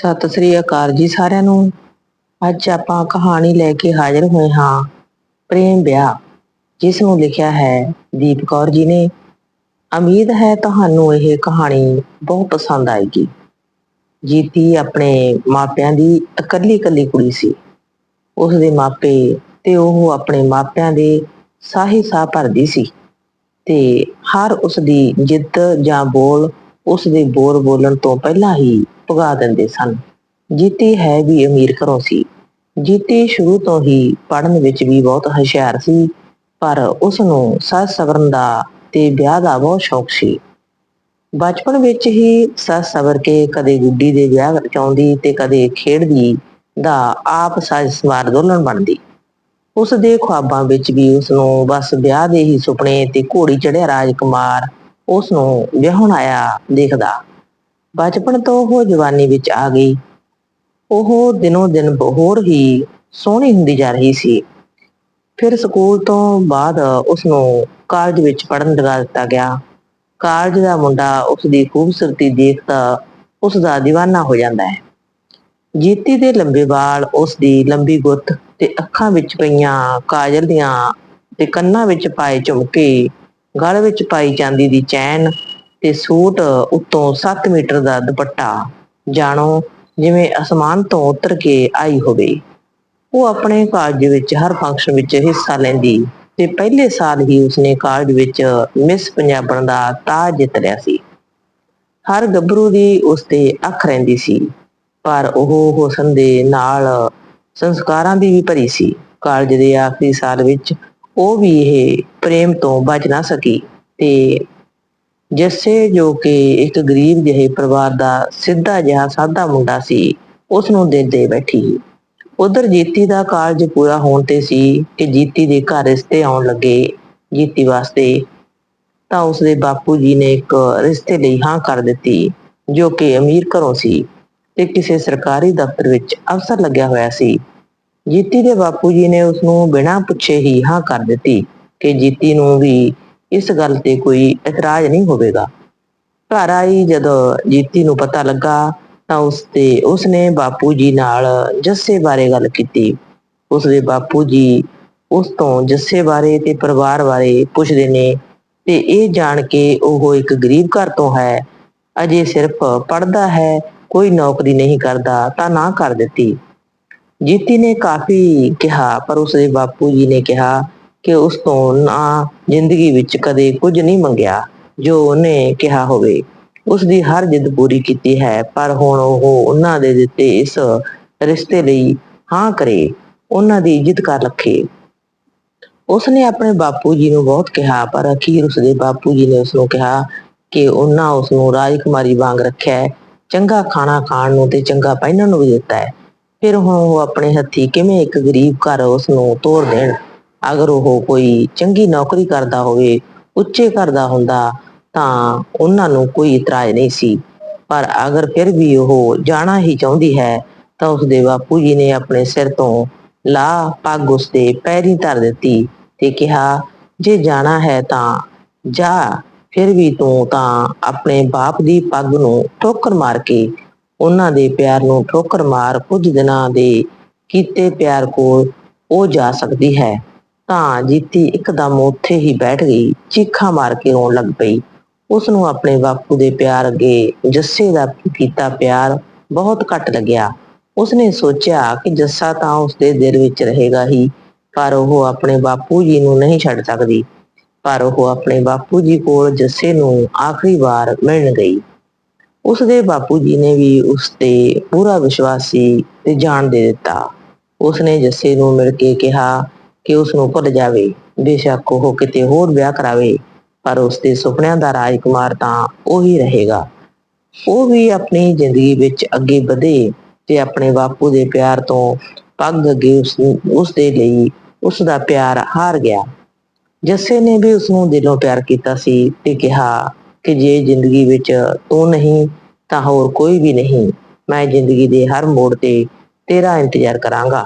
ਸਤਿ ਸ੍ਰੀ ਅਕਾਲ ਜੀ ਸਾਰਿਆਂ ਨੂੰ। ਅੱਜ ਆਪਾਂ ਕਹਾਣੀ ਲੈ ਕੇ ਹਾਜ਼ਰ ਹੋਏ ਹਾਂ, ਪ੍ਰੇਮ ਵਿਆਹ, ਜਿਸ ਨੂੰ ਲਿਖਿਆ ਹੈ ਦੀਪ ਕੌਰ ਜੀ ਨੇ। ਉਮੀਦ ਹੈ ਤੁਹਾਨੂੰ ਇਹ ਕਹਾਣੀ ਬਹੁਤ ਪਸੰਦ ਆਏਗੀ। ਜੀਤੀ ਆਪਣੇ ਮਾਪਿਆਂ ਦੀ ਇਕੱਲੀ ਇਕੱਲੀ ਕੁੜੀ ਸੀ। ਉਸ ਦੇ ਮਾਪੇ ਤੇ ਉਹ ਆਪਣੇ ਮਾਪਿਆਂ ਦੇ ਸਾਹੀ ਸਾਹ ਭਰਦੀ ਸੀ ਤੇ ਹਰ ਉਸ ਦੀ ਜਿੱਦ ਜਾਂ ਬੋਲ ਉਸ ਦੇ ਬੋਲ ਬੋਲਣ ਤੋਂ ਪਹਿਲਾਂ ਹੀ ਭਗਾ ਦਿੰਦੇ ਸਨ। ਜੀਤੀ ਹੈ ਵੀ ਅਮੀਰ ਘਰੋਂ ਸੀ। ਜੀਤੀ ਸ਼ੁਰੂ ਤੋਂ ਹੀ ਪੜ੍ਹਨ ਵਿੱਚ ਵੀ ਬਹੁਤ ਹੁਸ਼ਿਆਰ ਸੀ, ਪਰ ਉਸ ਨੂੰ ਸੱਸ ਸਵਰਨ ਦਾ ਤੇ ਵਿਆਹ ਦਾ ਬਹੁਤ ਸ਼ੌਕ ਸੀ। ਬਚਪਨ ਵਿੱਚ ਹੀ ਸੱਸ ਸਵਰ ਕੇ ਕਦੇ ਗੁੱਡੀ ਦੇ ਵਿਆਹ ਰਚਾਉਂਦੀ ਤੇ ਕਦੇ ਖੇਡਦੀ ਦਾ ਆਪ ਸਾਜ ਸਵਾਰ ਦੋਲਣ ਬਣਦੀ। ਉਸ ਦੇ ਖੁਆਬਾਂ ਵਿੱਚ ਵੀ ਉਸ ਨੂੰ ਬਸ ਵਿਆਹ ਦੇ ਹੀ ਸੁਪਨੇ ਤੇ ਘੋੜੀ ਚੜਿਆ ਰਾਜਕੁਮਾਰ ਉਸ ਨੂੰ ਵਿਆਹਣ ਆਇਆ ਦੇਖਦਾ। ਬਚਪਨ ਤੋਂ ਉਹ ਜਵਾਨੀ ਵਿੱਚ ਆ ਗਈ। ਉਹ ਦਿਨੋਂ ਦਿਨ ਹੋਰ ਹੀ ਸੋਹਣੀ ਹੁੰਦੀ ਜਾ ਰਹੀ ਸੀ। ਫਿਰ ਸਕੂਲ ਤੋਂ ਬਾਅਦ ਉਸ ਨੂੰ ਕਾਲਜ ਵਿੱਚ ਪੜ੍ਹਨ ਲਗਾ ਦਿੱਤਾ ਗਿਆ। ਕਾਲਜ ਦਾ ਮੁੰਡਾ ਉਸ ਦੀ ਖੂਬਸੂਰਤੀ ਦੇਖਦਾ ਉਸ ਦਾ دیਵਾਨਾ ਹੋ ਜਾਂਦਾ ਹੈ। ਜੀਤੀ ਦੇ ਲੰਬੇ ਵਾਲ ਉਸ ਦੀ ਲੰਬੀ ਗੁੱਤ ਤੇ ਅੱਖਾਂ ਵਿੱਚ ਪਈਆਂ ਕਾਜਲ ਦੀਆਂ ਤੇ ਕੰਨਾਂ ਵਿੱਚ ਪਾਏ ਝੁਮਕੇ, ਗਲ ਵਿੱਚ ਪਾਈ ਚਾਂਦੀ ਦੀ ਚੈਨ ਤੇ ਸੂਟ ਉੱਤੋਂ 7 ਮੀਟਰ ਦਾ ਦੁਪੱਟਾ ਜਾਣੋ ਜਿਵੇਂ ਅਸਮਾਨ ਤੋਂ ਉਤਰ ਕੇ ਆਈ ਹੋਵੇ। ਉਹ ਆਪਣੇ ਕਾਲਜ ਵਿੱਚ ਹਰ ਫੰਕਸ਼ਨ ਵਿੱਚ ਹਿੱਸਾ ਲੈਂਦੀ ਤੇ ਪਹਿਲੇ ਸਾਲ ਹੀ ਉਸਨੇ ਕਾਲਜ ਵਿੱਚ ਮਿਸ ਪੰਜਾਬਣ ਦਾ ਤਾਜ ਜਿੱਤ ਲਿਆ ਸੀ। ਹਰ ਗੱਭਰੂ ਦੀ ਉਸ ਤੇ ਅੱਖ ਰਹਿੰਦੀ ਸੀ, ਪਰ ਉਹ ਹੁਸਨ ਦੇ ਨਾਲ ਸੰਸਕਾਰਾਂ ਦੀ ਵੀ ਭਰੀ ਸੀ। ਕਾਲਜ ਦੇ ਆਖਰੀ ਸਾਲ ਵਿੱਚ ਉਹ ਵੀ ਇਹ ਪ੍ਰੇਮ ਤੋਂ ਬਚ ਨਾ ਸਕੀ ਤੇ ਜੱਸੇ ਜੋ ਕਿ ਇੱਕ ਗਰੀਬ ਜਿਹੇ ਪਰਿਵਾਰ ਦਾ ਸਿੱਧਾ ਜਿਹਾ ਸਾਦਾ ਮੁੰਡਾ ਸੀ ਉਸ ਨੂੰ ਦੇ ਦੇ ਬੈਠੀ। ਉਧਰ ਜੀਤੀ ਦਾ ਕਾਰਜ ਪੂਰਾ ਹੋਣ ਤੇ ਸੀ ਕਿ ਜੀਤੀ ਦੇ ਘਰ ਰਿਸ਼ਤੇ ਆਉਣ ਲੱਗੇ ਜੀਤੀ ਵਾਸਤੇ, ਤਾਂ ਉਸ ਦੇ ਬਾਪੂ ਜੀ ਨੇ ਇੱਕ ਰਿਸ਼ਤੇ ਲਈ ਹਾਂ ਕਰ ਦਿੱਤੀ, ਜੋ ਕਿ ਅਮੀਰ ਘਰੋਂ ਸੀ ਤੇ ਕਿਸੇ ਸਰਕਾਰੀ ਦਫ਼ਤਰ ਵਿੱਚ ਅਫਸਰ ਲੱਗਿਆ ਹੋਇਆ ਸੀ। ਜੀਤੀ ਦੇ ਬਾਪੂ ਜੀ ਨੇ ਉਸ ਨੂੰ ਬਿਨਾਂ ਪੁੱਛੇ ਹੀ ਹਾਂ ਕਰ ਦਿੱਤੀ ਕਿ ਜੀਤੀ ਨੂੰ ਵੀ ਇਸ ਗੱਲ ਤੇ ਕੋਈ ਇਤਰਾਜ਼ ਨਹੀਂ ਹੋਵੇਗਾ। ਘਰ ਆਈ ਜਦੋਂ ਜੀਤੀ ਨੂੰ ਪਤਾ ਲੱਗਾ ਤਾਂ ਉਸ ਤੇ ਉਸਨੇ ਬਾਪੂ ਜੀ ਨਾਲ ਜੱਸੇ ਬਾਰੇ ਗੱਲ ਕੀਤੀ। ਉਸ ਦੇ ਬਾਪੂ ਜੀ ਉਸ ਤੋਂ ਜੱਸੇ ਬਾਰੇ ਤੇ ਪਰਿਵਾਰ ਬਾਰੇ ਪੁੱਛਦੇ ਨੇ ਤੇ ਇਹ ਜਾਣ ਕੇ ਉਹ ਇੱਕ ਗਰੀਬ ਘਰ ਤੋਂ ਹੈ। ਅਜੇ ਸਿਰਫ ਪੜਦਾ ਹੈ, ਕੋਈ ਨੌਕਰੀ ਨਹੀਂ ਕਰਦਾ ਤਾਂ ਨਾ ਕਰ ਦਿੱਤੀ। ਜੀਤੀ ਨੇ ਕਾਫੀ ਕਿਹਾ, ਪਰ ਉਸ ਦੇ ਬਾਪੂ ਜੀ ਨੇ ਕਿਹਾ ਕਿ ਉਸ ਤੋਂ ਨਾ ਜ਼ਿੰਦਗੀ ਵਿੱਚ ਕਦੇ ਕੁਝ ਨਹੀਂ ਮੰਗਿਆ ਜੋ ਉਹਨੇ ਕਿਹਾ ਹੋਵੇ। ਉਸ ਦੀ ਹਰ ਜਿੱਦ ਪੂਰੀ ਕੀਤੀ ਹੈ, ਪਰ ਹੁਣ ਉਹ ਉਹਨਾਂ ਦੇ ਦਿੱਤੇ ਇਸ ਰਿਸ਼ਤੇ ਲਈ ਹਾਂ ਕਰੇ, ਉਹਨਾਂ ਦੀ ਇੱਜ਼ਤ ਕਰ ਰੱਖੇ। ਉਸਨੇ ਆਪਣੇ ਬਾਪੂ ਜੀ ਨੂੰ ਬਹੁਤ ਕਿਹਾ, ਪਰ ਅਖੀਰ ਉਸਦੇ ਬਾਪੂ ਜੀ ਨੇ ਉਸ ਨੂੰ ਕਿਹਾ ਕਿ ਉਹਨਾਂ ਉਸ ਨੂੰ ਰਾਜਕੁਮਾਰੀ ਵਾਂਗ ਰੱਖਿਆ ਚੰਗਾ ਖਾਣਾ ਖਾਣ ਨੂੰ ਤੇ ਚੰਗਾ ਪਹਿਨਣ ਨੂੰ ਵੀ ਦਿੱਤਾ ਹੈ। ਫਿਰ ਹੁਣ ਉਹ ਆਪਣੇ ਹੱਥੀ ਕਿਵੇਂ ਇੱਕ ਗਰੀਬ ਘਰ ਉਸ ਨੂੰ ਤੋੜ ਦੇਣ? ਅਗਰ ਉਹ ਕੋਈ ਚੰਗੀ ਨੌਕਰੀ ਕਰਦਾ ਹੋਵੇ, ਉੱਚੇ ਘਰ ਦਾ ਹੁੰਦਾ, ਤਾਂ ਉਹਨਾਂ ਨੂੰ ਕੋਈ ਇਤਰਾਜ਼ ਨਹੀਂ ਸੀ। ਪਰ ਅਗਰ ਫਿਰ ਵੀ ਉਹ ਜਾਣਾ ਹੀ ਚਾਹੁੰਦੀ ਹੈ, ਤਾਂ ਉਸ ਦੇ ਬਾਪੂ ਜੀ ਨੇ ਆਪਣੇ ਸਿਰ ਤੋਂ ਲਾ ਪੱਗ ਉਸ ਦੇ ਪੈਰੀ ਧਰ ਦਿੱਤੀ ਤੇ ਕਿਹਾ, ਜੇ ਜਾਣਾ ਹੈ ਤਾਂ ਜਾ, ਫਿਰ ਵੀ ਤੂੰ ਤਾਂ ਆਪਣੇ ਬਾਪ ਦੀ ਪੱਗ ਨੂੰ ਠੋਕਰ ਮਾਰ ਕੇ, ਉਹਨਾਂ ਦੇ ਪਿਆਰ ਨੂੰ ਠੋਕਰ ਮਾਰ ਕੁਝ ਦਿਨਾਂ ਦੇ ਕੀਤੇ ਪਿਆਰ ਕੋਲ ਉਹ ਜਾ ਸਕਦੀ ਹੈ। ਤਾਂ ਜੀਤੀ ਇੱਕਦਮ ਉੱਥੇ ਹੀ ਬੈਠ ਗਈ, ਚੀਖਾਂ ਮਾਰ ਕੇ ਰੋਣ ਲੱਗ ਪਈ। ਉਸ ਨੂੰ ਆਪਣੇ ਬਾਪੂ ਦੇ ਪਿਆਰ ਅੱਗੇ ਜੱਸੇ ਦਾ ਕੀਤਾ ਪਿਆਰ ਬਹੁਤ ਘੱਟ ਲੱਗਿਆ। ਉਸਨੇ ਸੋਚਿਆ ਕਿ ਜੱਸਾ ਤਾਂ ਉਸਦੇ ਦਿਲ ਵਿੱਚ ਰਹੇਗਾ ਹੀ, ਪਰ ਉਹ ਆਪਣੇ ਬਾਪੂ ਜੀ ਨੂੰ ਨਹੀਂ ਛੱਡ ਸਕਦੀ। ਪਰ ਉਹ ਆਪਣੇ ਬਾਪੂ ਜੀ ਕੋਲ ਜੱਸੇ ਨੂੰ ਆਖਰੀ ਵਾਰ ਮਿਲਣ ਗਈ। ਉਸਦੇ ਬਾਪੂ ਜੀ ਨੇ ਵੀ ਉਸ ਤੇ ਪੂਰਾ ਵਿਸ਼ਵਾਸ ਸੀ ਤੇ ਜਾਣ ਦੇ ਦਿੱਤਾ। ਉਸਨੇ ਜੱਸੇ ਨੂੰ ਮਿਲ ਕੇ ਕਿਹਾ ਕਿ ਉਸ ਨੂੰ ਭੁੱਲ ਜਾਵੇ, ਬੇਸ਼ੱਕ ਉਹ ਕਿਤੇ ਹੋਰ ਵਿਆਹ ਕਰਾਵੇ, ਪਰ ਉਸ ਦੇ ਸੁਪਨਿਆਂ ਦਾ ਰਾਜਕੁਮਾਰ ਤਾਂ ਉਹੀ ਰਹੇਗਾ। ਉਹ ਵੀ ਆਪਣੀ ਜ਼ਿੰਦਗੀ ਵਿੱਚ ਅੱਗੇ ਵਧੇ ਤੇ ਆਪਣੇ ਬਾਪੂ ਦੇ ਪਿਆਰ ਤੋਂ ਪੱਗ ਅੱਗੇ ਉਸ ਉਸ ਦੇ ਲਈ ਉਸ ਦਾ ਪਿਆਰ ਹਾਰ ਗਿਆ। ਜੱਸੇ ਨੇ ਵੀ ਉਸ ਨੂੰ ਦਿਲੋਂ ਪਿਆਰ ਕੀਤਾ ਸੀ ਤੇ ਕਿਹਾ ਕਿ ਜੇ ਜ਼ਿੰਦਗੀ ਵਿੱਚ ਤੂੰ ਨਹੀਂ, ਤਾਂ ਹੋਰ ਕੋਈ ਵੀ ਨਹੀਂ। ਮੈਂ ਜ਼ਿੰਦਗੀ ਦੇ ਹਰ ਮੋੜ ਤੇ ਤੇਰਾ ਇੰਤਜ਼ਾਰ ਕਰਾਂਗਾ।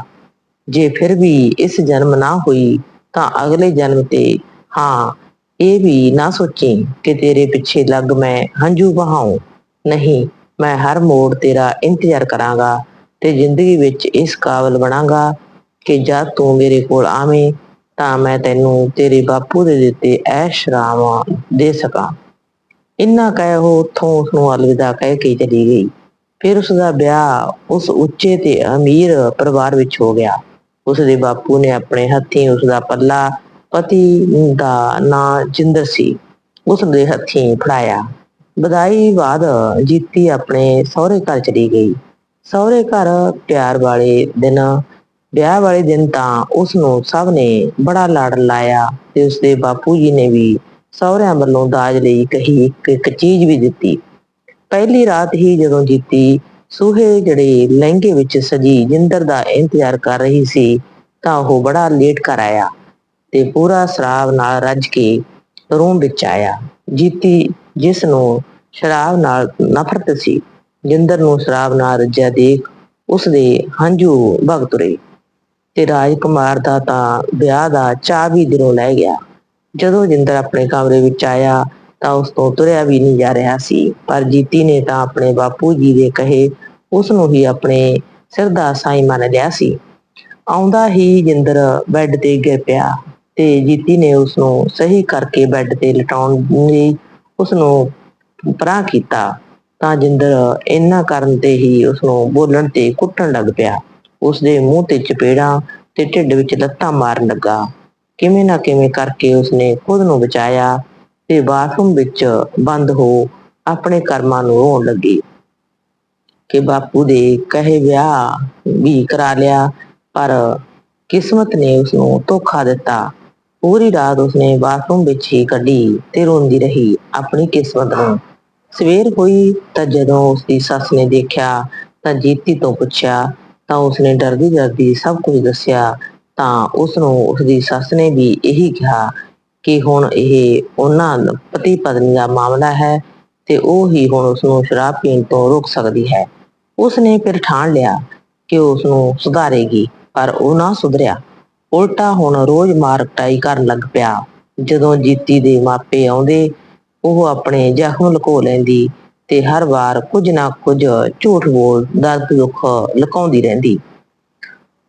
ਜੇ ਫਿਰ ਵੀ ਇਸ ਜਨਮ ਨਾ ਹੋਈ, ਤਾਂ ਅਗਲੇ ਜਨਮ ਤੇ ਹਾਂ, ਇਹ ਵੀ ਨਾ ਸੋਚੀ ਕਿ ਤੇਰੇ ਪਿੱਛੇ ਲੱਗ ਮੈਂ ਹੰਝੂ ਵਹਾਉ। ਨਹੀਂ, ਮੈਂ ਹਰ ਮੋੜ ਤੇਰਾ ਇੰਤਜ਼ਾਰ ਕਰਾਂਗਾ ਤੇ ਜ਼ਿੰਦਗੀ ਵਿੱਚ ਇਸ ਕਾਬਲ ਬਣਾਂਗਾ ਕਿ ਜਦ ਤੂੰ ਮੇਰੇ ਕੋਲ ਆਵੇਂ, ਤਾਂ ਮੈਂ ਤੈਨੂੰ ਤੇਰੇ ਬਾਪੂ ਦੇ ਦਿੱਤੇ ਐਸ਼-ਆਰਾਮ ਦੇ ਸਕਾਂ। ਇੰਨਾ ਕਹਿ ਉਹ ਉੱਥੋਂ ਉਸਨੂੰ ਅਲਵਿਦਾ ਕਹਿ ਕੇ ਚਲੀ ਗਈ। ਫਿਰ ਉਸ ਦਾ ਵਿਆਹ ਉਸ ਉੱਚੇ ਤੇ ਅਮੀਰ ਪਰਿਵਾਰ ਵਿੱਚ ਹੋ ਗਿਆ। ਉਸ ਦੇ ਬਾਪੂ ਨੇ ਆਪਣੇ ਹੱਥੀਂ ਉਸ ਦਾ ਪੱਲਾ ਪਤੀ ਦਾ ਨਾਂ ਜਿੰਦਰ ਸੀ। ਉਸ ਦੇ ਹੱਥੀਂ ਫੜਾਇਆ। ਵਧਾਈ ਬਾਅਦ ਜੀਤੀ ਆਪਣੇ ਸਹੁਰੇ ਘਰ ਚਲੀ ਗਈ। ਸਹੁਰੇ ਘਰ ਪਿਆਰ ਵਾਲੇ ਦਿਨ, ਵਿਆਹ ਵਾਲੇ ਦਿਨ ਤਾਂ ਉਸ ਨੂੰ ਸਭ ਨੇ ਬੜਾ ਲਾਡ ਲਾਇਆ ਤੇ ਉਸ ਦੇ ਬਾਪੂ ਜੀ ਨੇ ਵੀ ਸਹੁਰਿਆਂ ਵੱਲੋਂ ਦਾਜ ਲਈ ਕਹੀ ਇੱਕ ਚੀਜ਼ ਵੀ ਦਿੱਤੀ। ਪਹਿਲੀ ਰਾਤ ਹੀ ਜਦੋਂ ਜੀਤੀ ਸੂਹੇ ਜੜੇ ਲਹਿੰਗੇ ਵਿੱਚ ਸਜੀ ਜਿੰਦਰ ਦਾ ਇੰਤਜ਼ਾਰ ਕਰ ਰਹੀ ਸੀ, ਤਾਂ ਉਹ ਬੜਾ ਲੇਟ ਕਰ ਆਇਆ ਤੇ ਪੂਰਾ ਸ਼ਰਾਬ ਨਾਲ ਰੱਜ ਕੇ ਰੂਮ ਵਿੱਚ ਆਇਆ। ਜੀਤੀ ਜਿਸ ਨੂੰ ਸ਼ਰਾਬ ਨਾਲ ਨਫ਼ਰਤ ਸੀ, ਜਿੰਦਰ ਨੂੰ ਸ਼ਰਾਬ ਨਾਲ ਰੱਜਿਆ ਦੇਖ ਉਸ ਦੇ ਹੰਝੂ ਵਗ ਤੁਰੇ ਤੇ ਰਾਜਕੁਮਾਰ ਦਾ ਤਾਂ ਵਿਆਹ ਦਾ ਚਾਅ ਵੀ ਦਿਲੋਂ ਲੈ ਗਿਆ। ਜਦੋਂ ਜਿੰਦਰ ਆਪਣੇ ਕਮਰੇ ਵਿੱਚ ਆਇਆ ਤਾਂ ਉਸ ਤੋਂ ਤੁਰਿਆ ਵੀ ਨਹੀਂ ਜਾ ਰਿਹਾ ਸੀ, ਪਰ ਜੀਤੀ ਨੇ ਤਾਂ ਆਪਣੇ ਬਾਪੂ ਜੀ ਦੇ ਕਹੇ ਉਸ ਨੂੰ ਹੀ ਆਪਣੇ ਸਿਰ ਦਾ ਸਾਈ ਮੰਨ ਲਿਆ ਸੀ। ਆਉਂਦਾ ਹੀ ਜਿੰਦਰ ਬੈੱਡ ਤੇ ਗਿਰ ਪਿਆ ਤੇ ਜੀਤੀ ਨੇ ਉਸ ਨੂੰ ਸਹੀ ਕਰਕੇ ਬੈੱਡ ਤੇ ਲਟਾਉਣ ਲਈ ਉਸ ਨੂੰ ਪਰਾਂ ਕੀਤਾ ਤਾਂ ਜਿੰਦਰ ਇੰਨਾ ਕਰਨ ਤੇ ਹੀ ਉਸ ਨੂੰ ਬੋਲਣ ਤੇ ਕੁੱਟਣ ਲੱਗ ਪਿਆ। ਉਸ ਦੇ ਮੂੰਹ ਤੇ ਚਪੇੜਾਂ ਤੇ ਢਿੱਡ ਵਿੱਚ ਲੱਤਾਂ ਮਾਰਨ ਲੱਗਾ। ਕਿਵੇਂ ਨਾ ਕਿਵੇਂ ਕਰਕੇ ਉਸਨੇ ਖੁਦ ਨੂੰ ਬਚਾਇਆ ਤੇ ਬਾਥਰੂਮ ਵਿੱਚ ਬੰਦ ਹੋ ਆਪਣੇ ਕਰਮਾਂ ਨੂੰ ਰੋਣ ਲੱਗੀ। ਕਿ ਬਾਪੂ ਦੇ ਕਹੇ ਵਿਆਹ ਵੀ ਕਰਾ ਲਿਆ, ਪਰ ਕਿਸਮਤ ਨੇ ਉਸ ਨੂੰ ਧੋਖਾ ਦਿੱਤਾ। ਪੂਰੀ ਰਾਤ ਉਸਨੇ ਬਾਥਰੂਮ ਵਿੱਚ ਹੀ ਕੱਢੀ ਤੇ ਰੋਂਦੀ ਰਹੀ ਆਪਣੀ ਕਿਸਮਤ ਨੂੰ। ਸਵੇਰ ਹੋਈ ਤਾਂ ਜਦੋਂ ਉਸਦੀ ਸੱਸ ਨੇ ਦੇਖਿਆ ਤਾਂ ਜੀਤੀ ਤੋਂ ਪੁੱਛਿਆ ਤਾਂ ਉਸਨੇ ਡਰਦੀ ਡਰਦੀ ਸਭ ਕੁਝ ਦੱਸਿਆ ਤਾਂ ਉਸ ਨੂੰ ਉਸਦੀ ਸੱਸ ਨੇ ਵੀ ਇਹੀ ਕਿਹਾ ਕਿ ਹੁਣ ਇਹ ਉਹਨਾਂ ਪਤੀ ਪਤਨੀ ਦਾ ਮਾਮਲਾ ਹੈ ਤੇ ਉਹ ਹੀ ਹੁਣ ਉਸ ਨੂੰ ਸ਼ਰਾਬ ਪੀਣ ਤੋਂ ਰੋਕ ਸਕਦੀ ਹੈ। ਉਸ ਨੇ ਫਿਰ ਠਾਣ ਲਿਆ ਕਿ ਉਸ ਨੂੰ ਸੁਧਾਰੇਗੀ, ਪਰ ਉਹ ਨਾ ਸੁਧਰਿਆ। ਉਲਟਾ ਹੁਣ ਰੋਜ਼ ਮਾਰ ਕਟਾਈ ਕਰਨ ਲੱਗ ਪਿਆ। ਜਦੋਂ ਜੀਤੀ ਦੇ ਮਾਪੇ ਆਉਂਦੇ, ਉਹ ਆਪਣੇ ਜ਼ਖਮ ਲੁਕੋ ਲੈਂਦੀ ਤੇ ਹਰ ਵਾਰ ਕੁਝ ਨਾ ਕੁਝ ਝੂਠ ਬੋਲ, ਦਰਦ ਦੁੱਖ ਲੁਕਾਉਂਦੀ ਰਹਿੰਦੀ।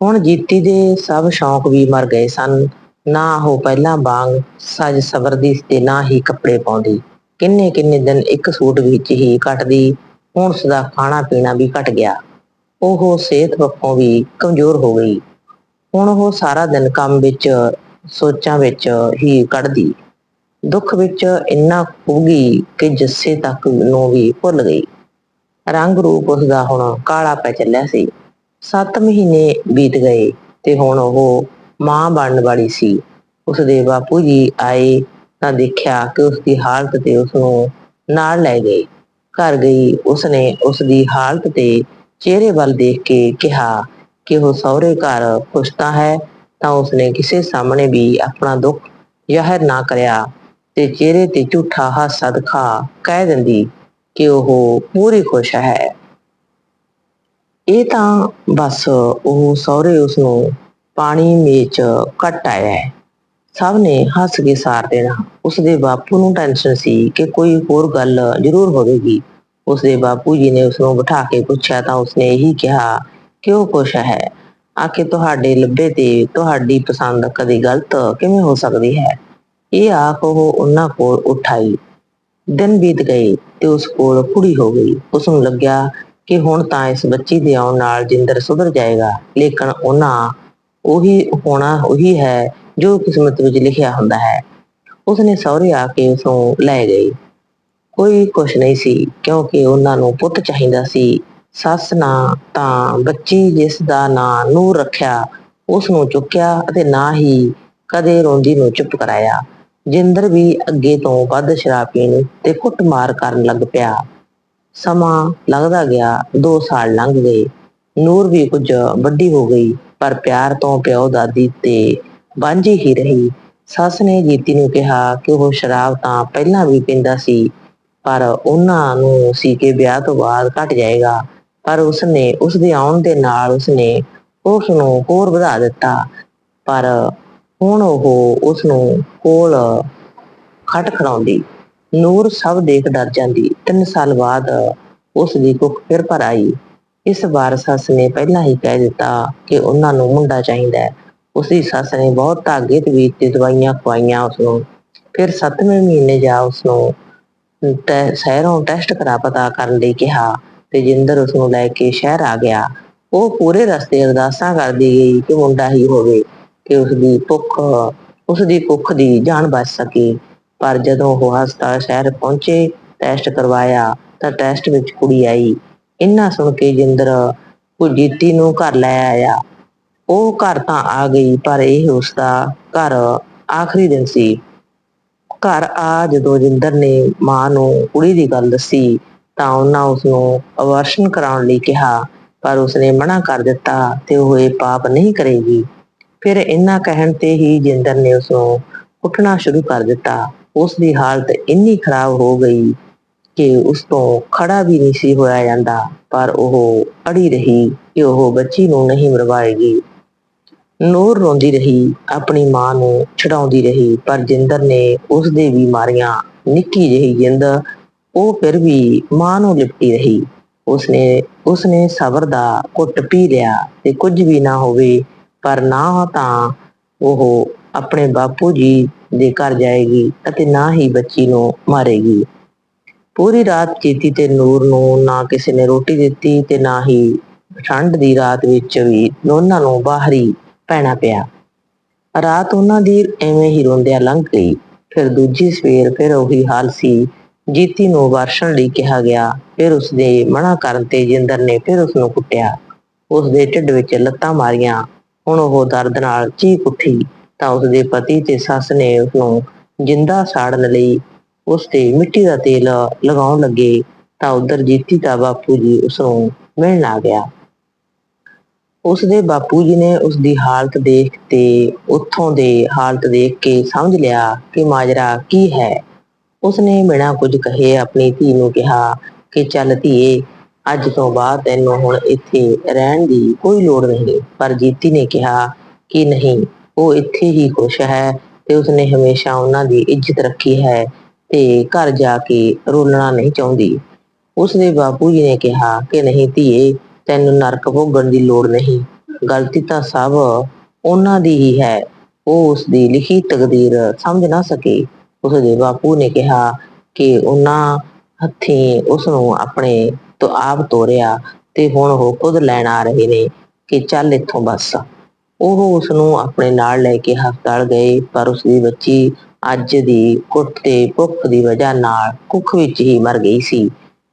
ਹੁਣ ਜੀਤੀ ਦੇ ਸਭ ਸ਼ੌਂਕ ਵੀ ਮਰ ਗਏ ਸਨ। ਨਾ ਉਹ ਪਹਿਲਾਂ ਵਾਂਗ ਸਜ ਸਵਰਦੀ ਤੇ ਨਾ ਹੀ ਕੱਪੜੇ ਪਾਉਂਦੀ। ਕਿੰਨੇ ਕਿੰਨੇ ਦਿਨ ਇੱਕ ਸੂਟ ਵਿੱਚ ਹੀ ਕੱਟਦੀ, ਹੁਣ ਉਸ ਖਾਣਾ ਪੀਣਾ ਵੀ ਘਟ ਗਿਆ। ਉਹ ਸਿਹਤ ਪੱਖੋਂ ਵੀ ਕਮਜ਼ੋਰ ਹੋ ਗਈ। ਹੁਣ ਉਹ ਸਾਰਾ ਦਿਨ ਕੰਮ ਵਿੱਚ, ਸੋਚਾਂ ਵਿੱਚ ਹੀ ਕੱਢਦੀ। ਦੁੱਖ ਵਿੱਚ ਇੰਨਾ ਖੋ ਗਈ ਕਿ ਜੱਸੇ ਤੱਕ ਨੂੰ ਵੀ ਭੁੱਲ ਗਈ। ਰੰਗ ਰੂਪ ਉਸਦਾ ਹੁਣ ਕਾਲਾ ਪੈ ਚੱਲਿਆ ਸੀ। 7 ਮਹੀਨੇ ਬੀਤ ਗਏ ਤੇ ਹੁਣ ਉਹ ਮਾਂ ਬਣਨ ਵਾਲੀ ਸੀ। ਉਸਦੇ ਬਾਪੂ ਜੀ ਆਏ ਤਾਂ ਦੇਖਿਆ ਕਿ ਉਸਦੀ ਹਾਲਤ ਤੇ ਉਸ ਨੂੰ ਨਾਲ ਲੈ ਗਏ। ਘਰ ਗਈ, ਉਸਨੇ ਉਸਦੀ ਹਾਲਤ ਤੇ ਚਿਹਰੇ ਵੱਲ ਦੇਖ ਕੇ ਕਿਹਾ ਕਿ ਉਹ ਸਹੁਰੇ ਘਰ ਖੁਸ਼ ਤਾਂ ਹੈ, ਤਾਂ ਉਸਨੇ ਕਿਸੇ ਸਾਹਮਣੇ ਵੀ ਆਪਣਾ ਦੁੱਖ ਜ਼ਾਹਿਰ ਨਾ ਕਰਿਆ ਤੇ ਚਿਹਰੇ ਤੇ ਝੂਠਾ ਹਾਸਾ ਦਿਖਾ ਕਹਿ ਦਿੰਦੀ ਕਿ ਉਹ ਪੂਰੀ ਖੁਸ਼ ਹੈ। ਇਹ ਤਾਂ ਬਸ ਉਹ ਸਹੁਰੇ ਉਸ ਨੂੰ ਪਾਣੀ ਮੇਚ ਘਟ ਆਇਆ ਹੈ। ਸਭ ਨੇ ਹੱਸ ਕੇ ਸਾਰ ਦੇਣਾ। ਉਸਦੇ ਬਾਪੂ ਨੂੰ ਟੈਨਸ਼ਨ ਸੀ ਕਿ ਕੋਈ ਹੋਰ ਗੱਲ ਜ਼ਰੂਰ ਹੋਵੇਗੀ। ਉਸਦੇ ਬਾਪੂ ਜੀ ਨੇ ਉਸ ਨੂੰ ਬਿਠਾ ਕੇ ਪੁੱਛਿਆ ਤਾਂ ਉਸਨੇ ਇਹੀ ਕਿਹਾ ਕਿ ਉਹ ਖੁਸ਼ ਹੈ। ਆਖੇ ਤੁਹਾਡੇ ਲੱਭੇ ਤੇ ਤੁਹਾਡੀ ਪਸੰਦ ਕਦੇ ਗਲਤ ਕਿਵੇਂ ਹੋ ਸਕਦੀ ਹੈ? ਇਹ ਆਖ ਉਹ ਉਹਨਾਂ ਕੋਲ ਉਠਾਈ। ਦਿਨ ਬੀਤ ਗਏ ਤੇ ਉਸ ਕੋਲ ਕੁੜੀ ਹੋ ਗਈ। ਉਸ ਨੂੰ ਲੱਗਿਆ ਕਿ ਹੁਣ ਤਾਂ ਇਸ ਬੱਚੀ ਦੇ ਆਉਣ ਨਾਲ ਜਿੰਦਰ ਸੁਧਰ ਜਾਏਗਾ। ਲੇਕਿਨ ਉਹਨਾਂ ਉਹੀ ਹੋਣਾ ਉਹੀ ਹੈ, ਜੋ ਕਿਸਮਤ ਵਿੱਚ ਲਿਖਿਆ ਹੁੰਦਾ ਹੈ। ਉਸਨੇ ਸਹੁਰੇ ਆ ਕੇ ਉਸ ਨੂੰ ਲੈ ਗਈ। ਕੋਈ ਕੁਛ ਨਹੀਂ ਸੀ, ਕਿਉਂਕਿ ਉਹਨਾਂ ਨੂੰ ਪੁੱਤ ਚਾਹੀਦਾ ਸੀ। ਸੱਸ ਨਾ ਤਾਂ ਬੱਚੀ ਜਿਸ ਦਾ ਨਾਂ ਨੂਰ ਰੱਖਿਆ ਉਸ ਨੂੰ ਚੁੱਕਿਆ ਅਤੇ ਨਾ ਹੀ ਕਦੇ ਰੋਂਦੀ ਨੂੰ ਚੁੱਪ ਕਰਾਇਆ। ਜਿੰਦਰ ਵੀ ਅੱਗੇ ਤੋਂ ਵੱਧ ਸ਼ਰਾਬ ਪੀਣ ਤੇ ਕੁੱਟਮਾਰ ਕਰਨ ਲੱਗ ਪਿਆ। ਸਮਾਂ ਲੱਗਦਾ ਗਿਆ 2 ਸਾਲ ਲੰਘ ਗਏ। ਨੂਰ ਵੀ ਕੁਝ ਵੱਡੀ ਹੋ ਗਈ। ਪਰ ਪਿਆਰ ਤੋਂ ਪਿਓ ਦਾਦੀ ਤੇ ਵਾਂਝੀ ਹੀ ਰਹੀ। ਸੱਸ ਨੇ ਜੀਤੀ ਨੂੰ ਕਿਹਾ ਕਿ ਉਹ ਸ਼ਰਾਬ ਤਾਂ ਪਹਿਲਾਂ ਵੀ ਪੀਂਦਾ ਸੀ, ਪਰ ਉਹਨਾਂ ਨੂੰ ਸੀ ਕਿ ਵਿਆਹ ਤੋਂ ਬਾਅਦ ਘਟ ਜਾਏਗਾ। ਪਰ ਉਸਨੇ ਉਸ ਦੇ ਆਉਣ ਦੇ ਨਾਲ ਉਸਨੇ ਉਸ ਨੂੰ ਹੋਰ ਵਧਾ ਦਿੱਤਾ। ਪਰ ਹੁਣ ਉਹ ਉਸ ਨੂੰ ਕੋਲ ਖਟ ਖੜਾਉਂਦੀ। ਨੂਰ ਸਭ ਦੇਖ ਡਰ ਜਾਂਦੀ। 3 ਸਾਲ ਬਾਅਦ ਉਸ ਦੀ ਕੁੱਖ ਫਿਰ ਭਰ ਆਈ। ਇਸ ਵਾਰ ਸੱਸ ਨੇ ਪਹਿਲਾਂ ਹੀ ਕਹਿ ਦਿੱਤਾ ਕਿ ਉਹਨਾਂ ਨੂੰ ਮੁੰਡਾ ਚਾਹੀਦਾ ਹੈ। ਉਸ ਸੱਸ ਨੇ ਬਹੁਤ ਧਾਗੇ ਤਵੀਤ ਤੇ ਦਵਾਈਆਂ ਖਵਾਈਆਂ ਉਸ ਨੂੰ ਫਿਰ 7ਵੇਂ ਮਹੀਨੇ ਜਾ ਉਸ ਨੂੰ ਸ਼ਹਿਰੋਂ ਟੈਸਟ ਕਰਾ ਪਤਾ ਕਰਨ ਲਈ ਕਿਹਾ ਤੇ ਜਿੰਦਰ ਉਸ ਨੂੰ ਲੈ ਕੇ ਸ਼ਹਿਰ ਆ ਗਿਆ। ਉਹ ਪੂਰੇ ਰਸਤੇ ਅਰਦਾਸਾਂ ਕਰਦੀ ਗਈ ਕਿ ਮੁੰਡਾ ਹੀ ਹੋਵੇ ਕਿ ਉਸ ਦੀ ਭੁੱਖ ਉਸ ਦੀ ਭੁੱਖ ਦੀ ਜਾਨ ਬਚ ਸਕੇ। ਪਰ ਜਦੋਂ ਉਹ ਹਸਪਤਾਲ ਸ਼ਹਿਰ ਪਹੁੰਚੇ ਟੈਸਟ ਕਰਵਾਇਆ ਤਾਂ ਟੈਸਟ ਵਿੱਚ ਕੁੜੀ ਆਈ। ਇੰਨਾ ਸੁਣ ਕੇ ਜਿੰਦਰ ਕੁਜੀਤੀ ਨੂੰ ਘਰ ਲੈ ਆਇਆ। ਉਹ ਘਰ ਤਾਂ ਆ ਗਈ, ਪਰ ਇਹ ਉਸ ਦਾ ਘਰ ਆਖਰੀ ਦਿਨ ਸੀ। ਘਰ ਆ ਜਦੋਂ ਜਿੰਦਰ ਨੇ ਮਾਂ ਨੂੰ ਕੁੜੀ ਦੀ ਗੱਲ ਦੱਸੀ, ਤਾਂ ਉਹਨਾਂ ਉਸ ਨੂੰ ਅਬੋਰਸ਼ਨ ਕਰਾਉਣ ਲਈ ਕਿਹਾ, ਪਰ ਉਸਨੇ ਮਨਾ ਕਰ ਦਿੱਤਾ ਤੇ ਉਹ ਇਹ ਪਾਪ ਨਹੀਂ ਕਰੇਗੀ। ਫਿਰ ਇੰਨਾ ਕਹਿਣ ਤੇ ਹੀ ਜਿੰਦਰ ਨੇ ਉਸ ਨੂੰ ਉੱਠਣਾ ਸ਼ੁਰੂ ਕਰ ਦਿੱਤਾ। ਉਸ ਦੀ ਹਾਲਤ ਇੰਨੀ ਖਰਾਬ ਹੋ ਗਈ ਕਿ ਉਸ ਤੋਂ ਖੜਾ ਵੀ ਨਹੀਂ ਸੀ ਹੋਇਆ ਜਾਂਦਾ, ਪਰ ਉਹ ਅੜੀ ਰਹੀ ਕਿ ਉਹ ਬੱਚੀ ਨੂੰ ਨਹੀਂ ਮਰਵਾਏਗੀ। ਨੂਰ ਰੋਂਦੀ ਰਹੀ, ਆਪਣੀ ਮਾਂ ਨੂੰ ਛਡਾਉਂਦੀ ਰਹੀ, ਪਰ ਜਿੰਦਰ ਨੇ ਉਸ ਦੇ ਵੀ ਮਾਰੀਆਂ, ਨਿੱਕੀ ਜਿਹੀ ਜਿੰਦ, ਉਹ ਫਿਰ ਵੀ ਮਾਂ ਨੂੰ ਲਿਪਟੀ ਰਹੀ। ਉਸਨੇ ਉਸਨੇ ਸਬਰ ਦਾ ਘੁੱਟ ਪੀ ਲਿਆ ਤੇ ਕੁਝ ਵੀ ਨਾ ਹੋਵੇ, ਪਰ ਨਾ ਤਾਂ ਉਹ ਆਪਣੇ ਬਾਪੂ ਜੀ ਦੇ ਘਰ ਜਾਏਗੀ ਅਤੇ ਨਾ ਹੀ ਬੱਚੀ ਨੂੰ ਮਾਰੇਗੀ। ਪੂਰੀ ਰਾਤ ਚੀਤੀ ਤੇ ਨੂਰ ਨੂੰ ਨਾ ਕਿਸੇ ਨੇ ਰੋਟੀ ਦਿੱਤੀ ਤੇ ਨਾ ਹੀ ਠੰਡ ਦੀ ਰਾਤ ਵਿੱਚ ਵੀ ਦੋਨਾਂ ਨੂੰ ਬਾਹਰ ਪੈਣਾ ਪਿਆ। ਰਾਤ ਉਹਨਾਂ ਦੀ ਐਵੇਂ ਹੀ ਰੋਂਦਿਆਂ ਲੰਘ ਗਈ। ਫਿਰ ਦੂਜੀ ਸਵੇਰ ਫਿਰ ਉਹੀ ਹਾਲ ਸੀ। ਜੀਤੀ ਨੂੰ ਵਰਸ਼ਣ ਲਈ ਕਿਹਾ ਗਿਆ। ਫਿਰ ਉਸਦੇ ਮਨਾ ਕਰਨ ਤੇ ਜਿੰਦਰ ਨੇ ਫਿਰ ਉਸ ਨੂੰ ਕੁੱਟਿਆ। ਉਸ ਦੇ ਢਿੱਡ ਵਿੱਚ ਲੱਤਾਂ ਮਾਰੀਆਂ। ਹੁਣ ਉਹ ਦਰਦ ਨਾਲ ਚੀਕ ਉੱਠੀ। ਤਾਂ ਉਸਦੇ ਪਤੀ ਤੇ ਸੱਸ ਨੇ ਉਸ ਨੂੰ ਜਿੰਦਾ ਸਾੜਨ ਲਈ ਉਸ ਤੇ ਮਿੱਟੀ ਦਾ ਤੇਲ ਲਗਾਉਣ ਲੱਗੇ ਤਾਂ ਉਧਰ ਜੀਤੀ ਦਾ ਬਾਪੂ ਜੀ ਉਸ ਨੂੰ ਮਿਲਣ ਆ ਗਿਆ। ਉਸ ਦੇ ਬਾਪੂ ਜੀ ਨੇ ਉਸ ਦੀ ਹਾਲਤ ਦੇਖ ਤੇ ਉੱਥੋਂ ਦੇ ਹਾਲਤ ਦੇਖ ਕੇ ਸਮਝ ਲਿਆ ਕਿ ਮਾਜਰਾ ਕੀ ਹੈ। ਉਸਨੇ ਬਿਨਾਂ ਕੁਝ ਕਹੇ ਆਪਣੀ ਧੀ ਨੂੰ ਕਿਹਾ ਕਿ ਚੱਲ ਧੀਏ, ਅੱਜ ਤੋਂ ਬਾਅਦ ਤੈਨੂੰ ਹੁਣ ਇੱਥੇ ਰਹਿਣ ਦੀ ਕੋਈ ਲੋੜ ਨਹੀਂ। ਪਰ ਜੀਤੀ ਨੇ ਕਿਹਾ ਕਿ ਨਹੀਂ, ਉਹ ਇੱਥੇ ਹੀ ਖੁਸ਼ ਹੈ ਤੇ ਉਸਨੇ ਹਮੇਸ਼ਾ ਉਹਨਾਂ ਦੀ ਇੱਜ਼ਤ ਰੱਖੀ ਹੈ। ਤੇ ਘਰ ਜਾ ਕੇ ਰੋਲਣਾ ਨਹੀਂ ਚਾਹੁੰਦੀ। ਉਸਦੇ ਬਾਪੂ ਜੀ ਨੇ ਕਿਹਾ ਕਿ ਨਹੀਂ ਧੀਏ, ਤੈਨੂੰ ਨਰਕ ਭੋਗਣ ਦੀ ਲੋੜ ਨਹੀਂ। ਗਲਤੀ ਤਾਂ ਸਭ ਉਹਨਾਂ ਦੀ ਹੀ ਹੈ। ਉਹ ਉਸ ਦੀ ਲਿਖੀ ਤਕਦੀਰ ਸਮਝ ਨਾ ਸਕੇ। ਉਸਦੇ ਬਾਪੂ ਨੇ ਕਿਹਾ ਕਿ ਉਹਨਾਂ ਹੱਥੀਂ ਉਸ ਨੂੰ ਆਪਣੇ ਤੋਂ ਆਪ ਤੋਰਿਆ ਤੇ ਹੁਣ ਉਹ ਖੁਦ ਲੈਣ ਆ ਰਹੇ ਨੇ ਕਿ ਚੱਲ ਇੱਥੋਂ ਬਸ। ਉਹ ਉਸ ਨੂੰ ਆਪਣੇ ਨਾਲ ਲੈ ਕੇ ਹਸਪਤਾਲ ਗਏ, ਪਰ ਉਸ ਦੀ ਬੱਚੀ ਅੱਜ ਦੀ ਕੁੱਟ ਤੇ ਭੁੱਖ ਦੀ ਵਜ੍ਹਾ ਨਾਲ ਕੁੱਖ ਵਿੱਚ ਹੀ ਮਰ ਗਈ ਸੀ।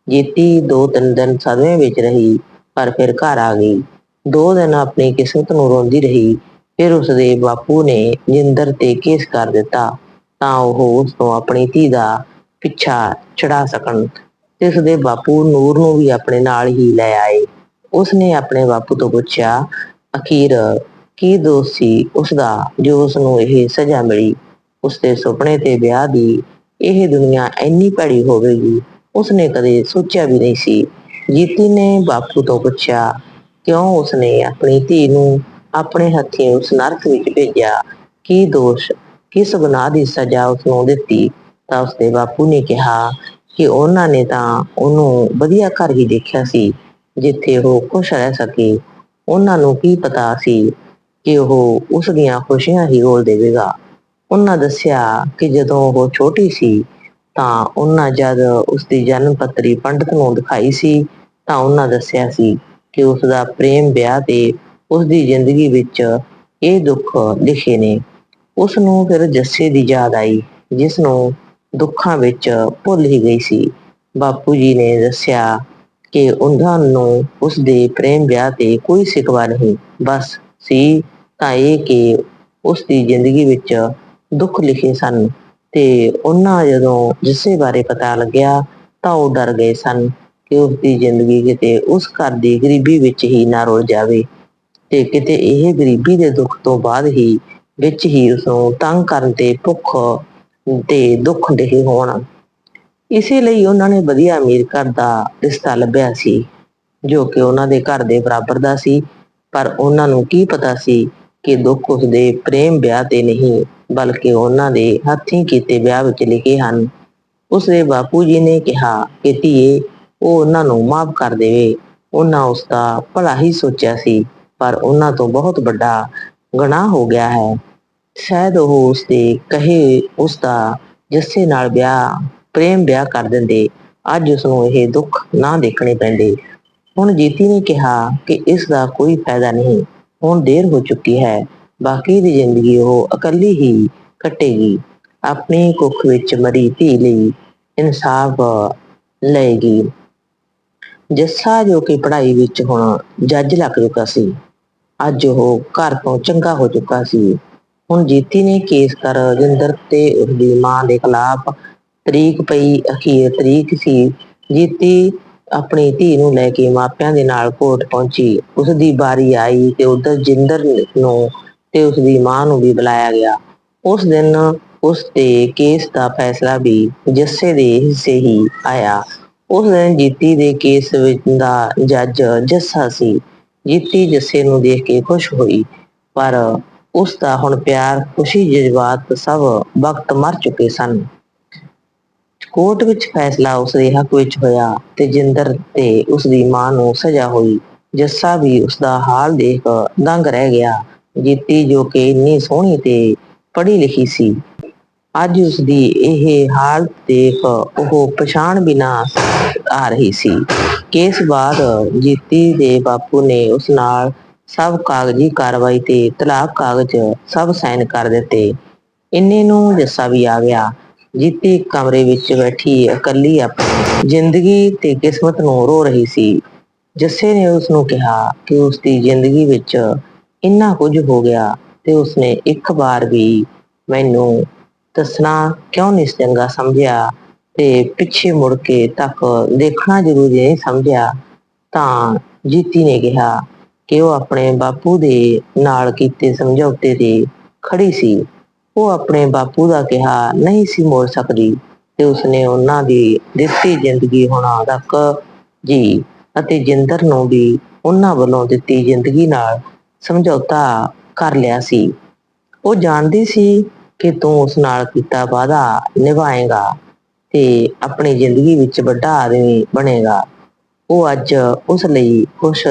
ਜੀਤੀ ਦੋ ਤਿੰਨ ਦਿਨ ਸਦਮੇ ਵਿੱਚ ਰਹੀ, ਪਰ ਫਿਰ ਘਰ ਆ ਗਈ। ਦੋ ਦਿਨ ਆਪਣੀ ਕਿਸਮਤ ਨੂੰ ਰੋਂਦੀ ਰਹੀ, ਫਿਰ ਉਸਦੇ ਬਾਪੂ ਨੇ ਜਿੰਦਰ ਤੇ ਕੇਸ ਕਰ ਦਿੱਤਾ, ਤਾਂ ਉਹ ਉਸ ਤੋਂ ਆਪਣੀ ਧੀ ਦਾ ਪਿੱਛਾ ਛਡਾ ਸਕਣ ਤੇ ਉਸਦੇ ਬਾਪੂ ਨੂਰ ਨੂੰ ਵੀ ਆਪਣੇ ਨਾਲ ਹੀ ਲੈ ਆਏ। ਉਸਨੇ ਆਪਣੇ ਬਾਪੂ ਤੋਂ ਪੁੱਛਿਆ, ਅਖੀਰ ਕੀ ਦੋਸ਼ ਸੀ ਉਸਦਾ ਜੋ ਉਸ ਨੂੰ ਇਹ ਸਜ਼ਾ ਮਿਲੀ? ਉਸਦੇ ਸੁਪਨੇ ਤੇ ਵਿਆਹ ਦੀ ਇਹ ਦੁਨੀਆ ਇੰਨੀ ਭੈੜੀ ਹੋਵੇਗੀ ਉਸਨੇ ਕਦੇ ਸੋਚਿਆ ਵੀ ਨਹੀਂ ਸੀ। ਜੀਤੀ ਨੇ ਬਾਪੂ ਤੋਂ ਪੁੱਛਿਆ, ਕਿਉਂ ਉਸਨੇ ਆਪਣੀ ਧੀ ਨੂੰ ਆਪਣੇ ਹੱਥੀਂ ਉਸ ਨਰਕ ਵਿੱਚ ਭੇਜਿਆ? ਕੀ ਦੋਸ਼? ਕਿਸ ਗੁਨਾਹ ਦੀ ਸਜ਼ਾ ਉਸਨੂੰ ਦਿੱਤੀ? ਤਾਂ ਉਸਦੇ ਬਾਪੂ ਨੇ ਕਿਹਾ ਕਿ ਉਹਨਾਂ ਨੇ ਤਾਂ ਉਹਨੂੰ ਵਧੀਆ ਘਰ ਹੀ ਦੇਖਿਆ ਸੀ, ਜਿੱਥੇ ਉਹ ਖੁਸ਼ ਰਹਿ ਸਕੇ। ਉਹਨਾਂ ਨੂੰ ਕੀ ਪਤਾ ਸੀ ਕਿ ਉਹ ਉਸ ਦੀਆਂ ਖੁਸ਼ੀਆਂ ਹੀ ਰੋਲ ਦੇਵੇਗਾ। ਉਹਨਾਂ ਦੱਸਿਆ ਕਿ ਜਦੋਂ ਉਹ ਛੋਟੀ ਸੀ, ਤਾਂ ਉਹਨਾਂ ਜਦ ਉਸ ਦੀ ਜਨਮ ਪੱਤਰੀ ਪੰਡਤ ਨੂੰ ਦਿਖਾਈ ਸੀ, ਤਾਂ ਉਹਨਾਂ ਦੱਸਿਆ ਸੀ ਕਿ ਉਸ ਦਾ ਪ੍ਰੇਮ ਵਿਆਹ ਤੇ ਉਸ ਦੀ ਜ਼ਿੰਦਗੀ ਵਿੱਚ ਇਹ ਦੁੱਖ ਲਿਖੇ ਨੇ। ਉਸ ਨੂੰ ਫਿਰ ਜੱਸੇ ਦੀ ਯਾਦ ਆਈ ਜਿਸ ਨੂੰ ਦੁੱਖਾਂ ਵਿੱਚ ਭੁੱਲ ਹੀ ਗਈ ਸੀ। ਬਾਪੂ ਜੀ ਨੇ ਦੱਸਿਆ ਕਿ ਉਹਨਾਂ ਨੂੰ ਉਸ ਦੇ ਪ੍ਰੇਮ ਵਿਆਹ ਤੇ ਕੋਈ ਸਿਕਵਾ ਨਹੀਂ, ਬਸ ਸੀ ਤਾਂ ਇਹ ਕਿ ਉਸ ਦੀ ਜ਼ਿੰਦਗੀ ਵਿੱਚ ਦੁੱਖ ਲਿਖੇ ਸਨ ਤੇ ਉਹਨਾਂ ਜਦੋਂ ਜਿਸੇ ਬਾਰੇ ਪਤਾ ਲੱਗਿਆ ਤਾਂ ਉਹ ਡਰ ਗਏ ਸਨ ਕਿ ਉਸ ਦੀ ਜ਼ਿੰਦਗੀ ਕਿਤੇ ਉਸ ਘਰ ਦੀ ਗਰੀਬੀ ਵਿੱਚ ਹੀ ਨਾ ਰੁਲ ਜਾਵੇ ਤੇ ਕਿਤੇ ਇਹ ਗਰੀਬੀ ਦੇ ਦੁੱਖ ਤੋਂ ਬਾਅਦ ਹੀ ਵਿੱਚ ਹੀ ਉਸ ਨੂੰ ਤੰਗ ਕਰਨ ਤੇ ਭੁੱਖ ਤੇ ਦੁੱਖ ਦੇ ਹੋਣ। ਇਸੇ ਲਈ ਉਹਨਾਂ ਨੇ ਵਧੀਆ ਅਮੀਰ ਘਰ ਦਾ ਰਿਸ਼ਤਾ ਲੱਭਿਆ ਸੀ, ਜੋ ਕਿ ਉਹਨਾਂ ਦੇ ਘਰ ਦੇ ਬਰਾਬਰ ਦਾ ਸੀ, ਪਰ ਉਹਨਾਂ ਨੂੰ ਕੀ ਪਤਾ ਸੀ ਕਿ ਦੁੱਖ ਉਸਦੇ ਪ੍ਰੇਮ ਵਿਆਹ ਤੇ ਨਹੀਂ, ਬਲਕਿ ਉਹਨਾਂ ਦੇ ਹੱਥੀਂ ਕੀਤੇ ਵਿਆਹ ਵਿੱਚ ਲਿਖੇ ਹਨ। ਉਸਦੇ ਬਾਪੂ ਜੀ ਨੇ ਕਿਹਾ ਕਿ ਧੀਏ, ਉਹ ਉਹਨਾਂ ਨੂੰ ਮਾਫ ਕਰ ਦੇਵੇ। ਉਹਨਾਂ ਉਸ ਦਾ ਭਲਾ ਹੀ ਸੋਚਿਆ ਸੀ, ਪਰ ਉਹਨਾਂ ਤੋਂ ਬਹੁਤ ਵੱਡਾ ਗੁਨਾਹ ਹੋ ਗਿਆ ਹੈ। ਸ਼ਾਇਦ ਉਹ ਉਸ ਦੇ ਕਹੇ ਉਸ ਦਾ ਜੱਸੇ ਨਾਲ ਵਿਆਹ, ਪ੍ਰੇਮ ਵਿਆਹ ਕਰ ਦਿੰਦੇ। ਅੱਜ ਉਸ ਨੂੰ ਇਹ ਦੁੱਖ ਨਾ ਦੇਖਣੇ ਪੈਂਦੇ। ਹੁਣ ਜੀਤੀ ਨੇ ਕਿਹਾ ਕਿ ਇਸ ਦਾ ਕੋਈ ਫਾਇਦਾ ਨਹੀਂ। ਹੁਣ ਦੇਰ ਹੋ ਚੁੱਕੀ ਹੈ। ਬਾਕੀ ਦੀ ਜ਼ਿੰਦਗੀ ਉਹ ਇਕੱਲੀ ਹੀ ਕੱਟੇਗੀ। ਆਪਣੀ ਕੁੱਖ ਵਿੱਚ ਮਰੀ ਧੀ ਲਈ ਇਨਸਾਫ ਲਏਗੀ। ਜੱਸਾ ਜੋ ਕਿ ਪੜ੍ਹਾਈ ਵਿੱਚ ਹੁਣ ਜੱਜ ਲੱਗ ਚੁੱਕਾ ਸੀ, ਅੱਜ ਉਹ ਘਰ ਤੋਂ ਚੰਗਾ ਹੋ ਚੁੱਕਾ ਸੀ। ਹੁਣ ਜੀਤੀ ਨੇ ਕੇਸ ਕਰ ਜਿੰਦਰ ਤੇ ਉਸਦੀ ਮਾਂ ਦੇ ਖਿਲਾਫ ਤਰੀਕ ਪਈ, ਅਖੀਰ ਤਰੀਕ ਸੀ। ਜੀਤੀ ਆਪਣੀ ਧੀ ਨੂੰ ਲੈ ਕੇ ਮਾਪਿਆਂ ਦੇ ਨਾਲ ਕੋਰਟ ਪਹੁੰਚੀ। ਉਸ ਦੀ ਬਾਰੀ ਆਈ ਤੇ ਉਧਰ ਜਿੰਦਰ ਨੂੰ ਤੇ ਉਸ ਦੀ ਮਾਂ ਨੂੰ ਵੀ ਬੁਲਾਇਆ ਗਿਆ। ਉਸ ਦਿਨ ਉਸ ਦੇ ਕੇਸ ਦਾ ਫੈਸਲਾ ਵੀ ਜੱਸੇ ਦੇ ਹਿੱਸੇ ਹੀ ਆਇਆ। ਉਸ ਦਿਨ ਜੀਤੀ ਦੇ ਕੇਸ ਵਿੱਚ ਦਾ ਜੱਜ ਜੱਸਾ ਸੀ। ਜੀਤੀ ਜੱਸੇ ਨੂੰ ਦੇਖ ਕੇ ਖੁਸ਼ ਹੋਈ, ਪਰ ਉਸ ਦਾ ਹੁਣ ਪਿਆਰ, ਖੁਸ਼ੀ, ਜਜ਼ਬਾਤ ਸਭ ਵਕਤ ਮਰ ਚੁੱਕੇ ਸਨ। ਕੋਰਟ ਵਿੱਚ ਫੈਸਲਾ ਉਸ ਦੇ ਹੱਕ ਵਿੱਚ ਹੋਇਆ ਤੇ ਜਿੰਦਰ ਤੇ ਉਸ ਦੀ ਮਾਂ ਨੂੰ ਸਜ਼ਾ ਹੋਈ। ਜੱਸਾ ਵੀ ਉਸ ਦਾ ਹਾਲ ਦੇਖ ਦੰਗ ਰਹਿ ਗਿਆ। ਜੀਤੀ ਜੋ ਕਿ ਇੰਨੀ ਸੋਹਣੀ ਤੇ ਪੜ੍ਹੀ ਲਿਖੀ ਸੀ। ਅੱਜ ਉਸ ਦੀ ਇਹ ਹਾਲਤ ਦੇਖ ਉਹ ਪਛਾਣ ਬਿਨਾ ਆ ਰਹੀ ਸੀ। ਕੇਸ ਬਾਅਦ ਜੀਤੀ ਦੇ ਬਾਪੂ ਨੇ ਉਸ ਨਾਲ ਸਭ ਕਾਗਜ਼ੀ ਕਾਰਵਾਈ ਤੇ ਤਲਾਕ ਕਾਗਜ਼ ਸਭ ਸਾਈਨ ਕਰ ਦਿੱਤੇ। ਇੰਨੇ ਨੂੰ ਜੱਸਾ ਵੀ ਆ ਗਿਆ। ਜੀਤੀ ਕਮਰੇ ਵਿੱਚ ਬੈਠੀ ਇਕੱਲੀ ਆਪਣੀ ਜ਼ਿੰਦਗੀ ਤੇ ਕਿਸਮਤ ਨੂੰ ਰੋ ਰਹੀ ਸੀ। ਜੱਸੇ ਨੇ ਉਸ ਨੂੰ ਕਿਹਾ ਕਿ ਉਸ ਦੀ ਜ਼ਿੰਦਗੀ ਵਿੱਚ ਇੰਨਾ ਕੁਝ ਹੋ ਗਿਆ ਤੇ ਉਸਨੇ ਇੱਕ ਵਾਰ ਵੀ ਮੈਨੂੰ ਦੱਸਣਾ ਕਿਉਂ ਨਹੀਂ ਚੰਗਾ ਸਮਝਿਆ ਤੇ ਪਿੱਛੇ ਮੁੜ ਕੇ ਤੱਕ ਦੇਖਣਾ ਜ਼ਰੂਰੀ ਨਹੀਂ ਸਮਝਿਆ ਤਾਂ ਜੀਤੀ ਨੇ ਕਿਹਾ ਕਿ ਉਹ ਆਪਣੇ ਬਾਪੂ ਦੇ ਨਾਲ ਕੀਤੇ ਸਮਝੌਤੇ ਤੇ ਖੜੀ ਸੀ। ਉਹ ਆਪਣੇ ਬਾਪੂ ਦਾ ਕਿਹਾ, ਨਹੀਂ ਸੀ ਮੋੜ ਸਕਦੀ। ਤੇ ਉਸਨੇ ਉਹਨਾਂ ਦੀ ਦਿੱਤੀ ਜ਼ਿੰਦਗੀ ਹੁਣ ਤੱਕ ਜੀ ਅਤੇ ਜਿੰਦਰ ਨੂੰ ਵੀ ਉਹਨਾਂ ਵੱਲੋਂ ਦਿੱਤੀ ਜ਼ਿੰਦਗੀ ਨਾਲ ਸਮਝੌਤਾ ਕਰ ਲਿਆ ਸੀ। ਉਹ ਜਾਣਦੀ ਸੀ ਕਿ ਤੂੰ ਉਸ ਨਾਲ ਕੀਤਾ ਵਾਅਦਾ ਨਿਭਾਏਗਾ ਤੇ ਆਪਣੀ ਜ਼ਿੰਦਗੀ ਵਿੱਚ ਵੱਡਾ ਆਦਮੀ ਬਣੇਗਾ। ਉਹ ਅੱਜ ਉਸ ਲਈ ਖੁਸ਼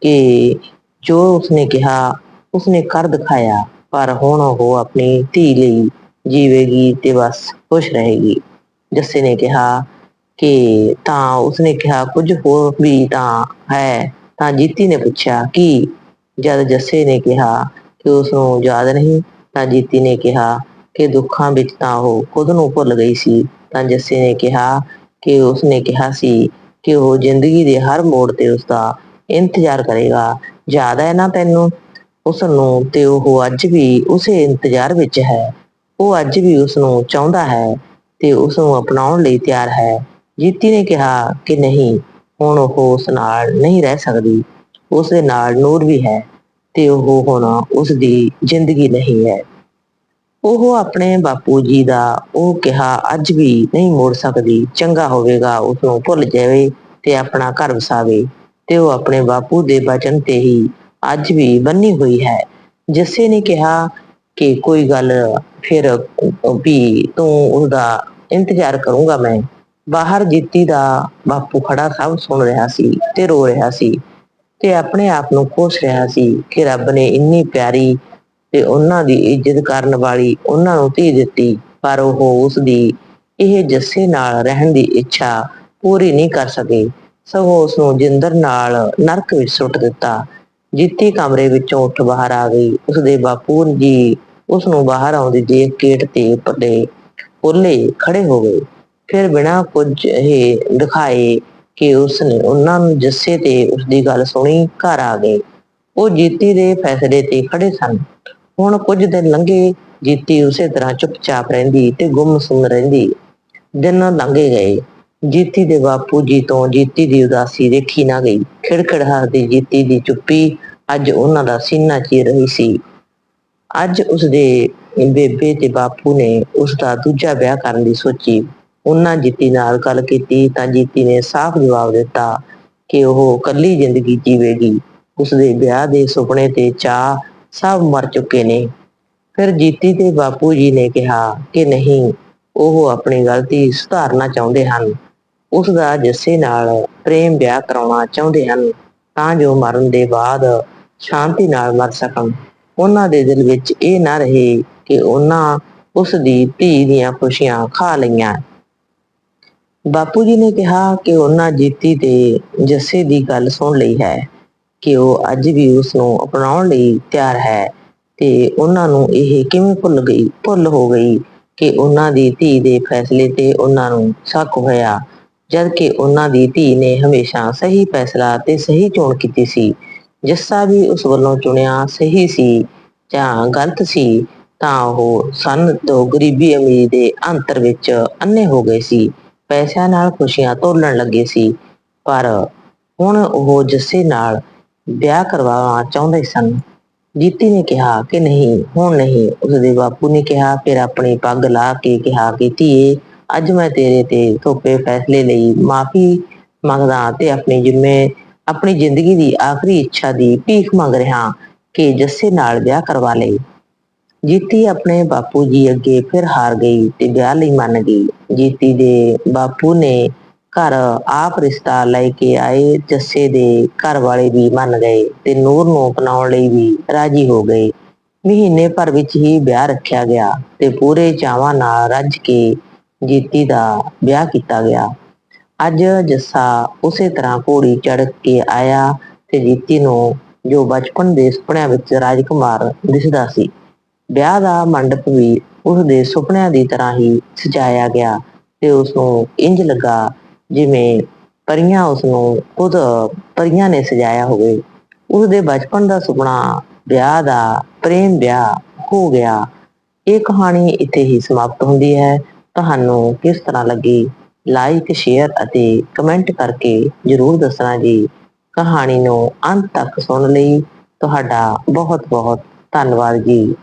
ਕਿ ਜੋ ਉਸਨੇ ਕਿਹਾ, ਉਸਨੇ ਕਰ ਦਿਖਾਇਆ। ਪਰ ਹੁਣ ਉਹ ਆਪਣੀ ਧੀ ਲਈ ਜੀਵੇਗੀ ਤੇ ਬਸ ਖੁਸ਼ ਰਹੇਗੀ। ਜੱਸੇ ਨੇ ਕਿਹਾ ਕਿ ਤਾਂ ਉਸਨੇ ਕਿਹਾ, ਕੁਝ ਹੋਰ ਵੀ ਤਾਂ ਹੈ। ਤਾਂ ਜੀਤੀ ਨੇ ਪੁੱਛਿਆ ਕਿ ਜਦ ਜੱਸੇ ਨੇ ਕਿਹਾ ਕਿ ਉਸ ਨੂੰ ਯਾਦ ਨਹੀਂ, ਤਾਂ ਜੀਤੀ ਨੇ ਕਿਹਾ ਕਿ ਦੁੱਖਾਂ ਵਿੱਚ ਤਾਂ ਉਹ ਖੁਦ ਨੂੰ ਭੁੱਲ ਗਈ ਸੀ। ਤਾਂ ਜੱਸੇ ਨੇ ਕਿਹਾ ਕਿ ਉਸਨੇ ਕਿਹਾ ਸੀ ਕਿ ਉਹ ਜ਼ਿੰਦਗੀ ਦੇ ਹਰ ਮੋੜ ਤੇ ਉਸ ਦਾ ਇੰਤਜ਼ਾਰ ਕਰੇਗਾ। ਯਾਦ ਹੈ ਨਾ ਤੈਨੂੰ? ਉਸ ਨੂੰ ਤੇ ਉਹ ਅੱਜ ਵੀ ਉਸੇ ਇੰਤਜ਼ਾਰ ਵਿੱਚ ਹੈ। ਉਹ ਅੱਜ ਵੀ ਉਸ ਨੂੰ ਚਾਹੁੰਦਾ ਹੈ ਤੇ ਉਸ ਨੂੰ ਅਪਣਾਉਣ ਲਈ ਤਿਆਰ ਹੈ। ਜੀਤੀ ਨੇ ਕਿਹਾ ਕਿ ਨਹੀਂ, ਹੁਣ ਉਹ ਉਸ ਨਾਲ ਨਹੀਂ ਰਹਿ ਸਕਦੀ। ਉਸ ਦੇ ਨਾਲ ਨੂਰ ਵੀ ਹੈ ਤੇ ਉਹ ਹੁਣ ਉਸ ਦੀ ਜ਼ਿੰਦਗੀ ਨਹੀਂ ਹੈ। ਉਹ ਆਪਣੇ ਬਾਪੂ ਜੀ ਦਾ ਉਹ ਕਿਹਾ, ਅੱਜ ਵੀ ਨਹੀਂ ਮੋੜ ਸਕਦੀ, ਚੰਗਾ ਹੋਵੇਗਾ ਉਸ ਨੂੰ ਭੁੱਲ ਜਾਵੇ ਤੇ ਆਪਣਾ ਘਰ ਵਸਾਵੇ ਤੇ ਉਹ ਆਪਣੇ ਬਾਪੂ ਦੇ ਬਚਨ ਤੇ ਹੀ ਅੱਜ ਵੀ ਬੰਨੀ ਹੋਈ ਹੈ। ਜੱਸੇ ਨੇ ਕਿਹਾ ਕਿ ਕੋਈ ਗੱਲ ਫਿਰ ਵੀ ਤੂੰ ਉਹਦਾ ਇੰਤਜ਼ਾਰ ਕਰੂੰਗਾ ਮੈਂ। ਬਾਹਰ ਜੀਤੀ ਦਾ ਬਾਪੂ ਖੜਾ ਸਭ ਸੁਣ ਰਿਹਾ ਸੀ ਤੇ ਰੋ ਰਿਹਾ ਸੀ ਤੇ ਆਪਣੇ ਆਪ ਨੂੰ ਕੋਸ ਰਿਹਾ ਸੀ ਕਿ ਰੱਬ ਨੇ ਇੰਨੀ ਪਿਆਰੀ ਤੇ ਉਹਨਾਂ ਦੀ ਇੱਜ਼ਤ ਕਰਨ ਵਾਲੀ ਉਹਨਾਂ ਨੂੰ ਧੀ ਦਿੱਤੀ, ਪਰ ਉਹ ਉਸ ਦੀ ਇਹ ਜੱਸੇ ਨਾਲ ਰਹਿਣ ਦੀ ਇੱਛਾ ਪੂਰੀ ਨਹੀਂ ਕਰ ਸਕੇ। ਸਗੋਂ ਉਸ ਨੂੰ ਜਿੰਦਰ ਨਾਲ ਨਰਕ ਵਿੱਚ ਸੁੱਟ ਦਿੱਤਾ। ਜੀਤੀ ਕਮਰੇ ਵਿੱਚੋਂ ਉੱਠ ਬਾਹਰ ਆ ਗਈ। ਉਸਦੇ ਬਾਪੂ ਜੀ ਉਸ ਨੂੰ ਬਾਹਰ ਆਉਂਦੀ ਦੇਖ ਗੇਟ ਤੇ ਉੱਪਰਲੇ ਓਲੇ ਖੜੇ ਹੋ ਗਏ। ਫਿਰ ਬਿਨਾਂ ਕੁਝ ਇਹ ਦਿਖਾਏ ਕਿ ਉਸ ਨੇ ਉਹਨਾਂ ਨੂੰ ਜੱਸੇ ਤੇ ਉਸ ਦੀ ਗੱਲ ਸੁਣੀ, ਘਰ ਆ ਗਏ। ਉਹ ਜੀਤੀ ਦੇ ਫੈਸਲੇ ਤੇ ਖੜੇ ਸਨ। ਹੁਣ ਕੁਝ ਦਿਨ ਲੰਘੇ, ਜੀਤੀ ਉਸੇ ਤਰ੍ਹਾਂ ਚੁੱਪਚਾਪ ਰਹਿੰਦੀ ਤੇ ਗੁੰਮਸੁੰਮ ਰਹਿੰਦੀ। ਦਿਨ ਲੰਘੇ ਗਏ। ਜੀਤੀ ਦੇ ਬਾਪੂ ਜੀ ਤੋਂ ਜੀਤੀ ਦੀ ਉਦਾਸੀ ਦੇਖੀ ਨਾ ਗਈ। ਖਿੜਖਿੜ ਹੱਸਦੀ ਜੀਤੀ ਦੀ ਚੁੱਪੀ ਅੱਜ ਉਹਨਾਂ ਦਾ ਸੀਨਾ ਚੀਰ ਰਹੀ ਸੀ। ਅੱਜ ਉਸਦੇ ਬੇਬੇ ਤੇ ਬਾਪੂ ਨੇ ਉਸ ਦਾ ਦੂਜਾ ਵਿਆਹ ਕਰਨ ਦੀ ਸੋਚੀ। ਉਹਨਾਂ ਜੀਤੀ ਨਾਲ ਗੱਲ ਕੀਤੀ ਤਾਂ ਜੀਤੀ ਨੇ ਸਾਫ਼ ਜਵਾਬ ਦਿੱਤਾ ਕਿ ਉਹ ਇਕੱਲੀ ਜ਼ਿੰਦਗੀ ਜੀਵੇਗੀ। ਉਸਦੇ ਵਿਆਹ ਦੇ ਸੁਪਨੇ ਤੇ ਚਾਹ ਸਭ ਮਰ ਚੁੱਕੇ ਨੇ। ਫਿਰ ਜੀਤੀ ਤੇ ਬਾਪੂ ਜੀ ਨੇ ਕਿਹਾ ਕਿ ਨਹੀਂ, ਉਹ ਆਪਣੀ ਗਲਤੀ ਸੁਧਾਰਨਾ ਚਾਹੁੰਦੇ ਹਨ। ਉਸ ਦਾ ਜੱਸੇ ਨਾਲ ਪ੍ਰੇਮ ਵਿਆਹ ਕਰਾਉਣਾ ਚਾਹੁੰਦੇ ਹਨ ਤਾਂ ਜੋ ਮਰਨ ਦੇ ਬਾਅਦ ਸ਼ਾਂਤੀ ਨਾਲ ਮਰ ਸਕਣ। ਉਹਨਾਂ ਦੇ ਦਿਲ ਵਿੱਚ ਇਹ ਨਾ ਰਹੇ ਕਿ ਉਹਨਾਂ ਉਸ ਦੀ ਧੀ ਦੀਆਂ ਖੁਸ਼ੀਆਂ ਖਾ ਲਈਆਂ। ਬਾਪੂ ਜੀ ਨੇ ਕਿਹਾ ਕਿ ਉਹਨਾਂ ਜੀਤੀ ਤੇ ਜੱਸੇ ਦੀ ਗੱਲ ਸੁਣ ਲਈ ਹੈ ਕਿ ਉਹ ਅੱਜ ਵੀ ਉਸ ਨੂੰ ਅਪਣਾਉਣ ਲਈ ਤਿਆਰ ਹੈ ਤੇ ਉਹਨਾਂ ਨੂੰ ਇਹ ਕਿਵੇਂ ਭੁੱਲ ਗਈ, ਭੁੱਲ ਹੋ ਗਈ ਕਿ ਉਹਨਾਂ ਦੀ ਧੀ ਦੇ ਫੈਸਲੇ ਤੇ ਉਹਨਾਂ ਨੂੰ ਸ਼ੱਕ ਹੋਇਆ। ਜਦ ਕਿ ਉਹਨਾਂ ਦੀ ਧੀ ਨੇ ਹਮੇਸ਼ਾ ਸਹੀ ਫੈਸਲਾ ਤੇ ਸਹੀ ਚੋਣ ਕੀਤੀ ਸੀ। ਜੱਸਾ ਵੀ ਉਸ ਵੱਲੋਂ ਚੁਣਿਆ ਸਹੀ ਸੀ ਜਾਂ ਗਲਤ ਸੀ, ਤਾਂ ਉਹ ਸਨ ਤੋਂ ਗਰੀਬੀ ਅਮੀਰ ਦੇ ਅੰਤਰ ਵਿੱਚ ਅੰਨੇ ਹੋ ਗਏ ਸੀ। ਪੈਸਿਆਂ ਨਾਲ ਖੁਸ਼ੀਆਂ ਤੋਲਣ ਲੱਗੇ ਸੀ। ਪਰ ਹੁਣ ਉਹ ਜੱਸੇ ਨਾਲ ਵਿਆਹ ਕਰਵਾਉਣਾ ਚਾਹੁੰਦੇ ਸਨ। ਜੀਤੀ ਨੇ ਕਿਹਾ ਕਿ ਨਹੀਂ, ਹੁਣ ਨਹੀਂ। ਉਸਦੇ ਬਾਪੂ ਨੇ ਕਿਹਾ, ਫਿਰ ਆਪਣੀ ਪੱਗ ਲਾ ਕੇ ਕਿਹਾ ਕਿ ਧੀਏ ਅੱਜ ਮੈਂ ਤੇਰੇ ਤੇ ਥੋਪੇ ਫੈਸਲੇ ਲਈ ਮਾਫੀ ਮੰਗਦਾ ਤੇ ਆਪਣੀ ਜਿੰਮੇ, ਆਪਣੀ ਜ਼ਿੰਦਗੀ ਦੀ ਆਖਰੀ ਇੱਛਾ ਦੀ ਭੀਖ ਮੰਗ ਰਿਹਾ ਕਿ ਜੱਸੇ ਨਾਲ ਵਿਆਹ ਕਰਵਾ ਲਈ ਜੀਤੀ ਆਪਣੇ ਬਾਪੂ ਜੀ ਅੱਗੇ ਫਿਰ ਹਾਰ ਗਈ ਤੇ ਵਿਆਹ ਲਈ ਮੰਨ ਗਈ। ਜੀਤੀ ਦੇ ਬਾਪੂ ਨੇ ਘਰ ਆਪ ਰਿਸ਼ਤਾ ਲੈ ਕੇ ਆਏ, ਜੱਸੇ ਦੇ ਘਰ ਵਾਲੇ ਵੀ ਮੰਨ ਗਏ ਤੇ ਨੂਰ ਨੂੰ ਅਪਣਾਉਣ ਲਈ ਵੀ ਰਾਜੀ ਹੋ ਗਏ। ਮਹੀਨੇ ਭਰ ਵਿੱਚ ਹੀ ਵਿਆਹ ਰੱਖਿਆ ਗਿਆ ਤੇ ਪੂਰੇ ਚਾਵਾਂ ਨਾਲ ਰੱਜ ਕੇ ਜੀਤੀ ਦਾ ਵਿਆਹ ਕੀਤਾ ਗਿਆ। ਅੱਜ ਜੱਸਾ ਉਸੇ ਤਰ੍ਹਾਂ ਘੋੜੀ ਚੜ੍ਹ ਕੇ ਆਇਆ ਤੇ ਜੀਤੀ ਨੂੰ ਜੋ ਬਚਪਨ ਦੇ ਸੁਪਨਿਆਂ ਵਿੱਚ ਰਾਜਕੁਮਾਰ ਦਿਸਦਾ ਸੀ, ਵਿਆਹ ਦਾ ਮੰਡਪ ਵੀ ਉਸ ਦੇ ਸੁਪਨਿਆਂ ਦੀ ਤਰ੍ਹਾਂ ਹੀ ਸਜਾਇਆ ਗਿਆ ਤੇ ਉਸ ਨੂੰ ਇੰਜ ਲੱਗਾ ਜਿਵੇਂ ਪਰੀਆਂ ਉਸ ਨੂੰ ਖੁਦ ਪਰੀਆਂ ਨੇ ਸਜਾਇਆ ਹੋਵੇ। ਉਸ ਦੇ ਬਚਪਨ ਦਾ ਸੁਪਨਾ ਵਿਆਹ ਦਾ ਪ੍ਰੇਮ ਵਿਆਹ ਹੋ ਗਿਆ। ਇਹ ਕਹਾਣੀ ਇੱਥੇ ਹੀ ਸਮਾਪਤ ਹੁੰਦੀ ਹੈ। ਤੁਹਾਨੂੰ ਕਿਸ ਤਰ੍ਹਾਂ ਲੱਗੀ? ਲਾਈਕ ਸ਼ੇਅਰ ਅਤੇ ਕਮੈਂਟ ਕਰਕੇ ਜਰੂਰ ਦੱਸਣਾ ਜੀ। ਕਹਾਣੀ ਨੂੰ ਅੰਤ ਤੱਕ ਸੁਣਨ ਲਈ। ਤੁਹਾਡਾ ਬਹੁਤ ਬਹੁਤ ਧੰਨਵਾਦ ਜੀ।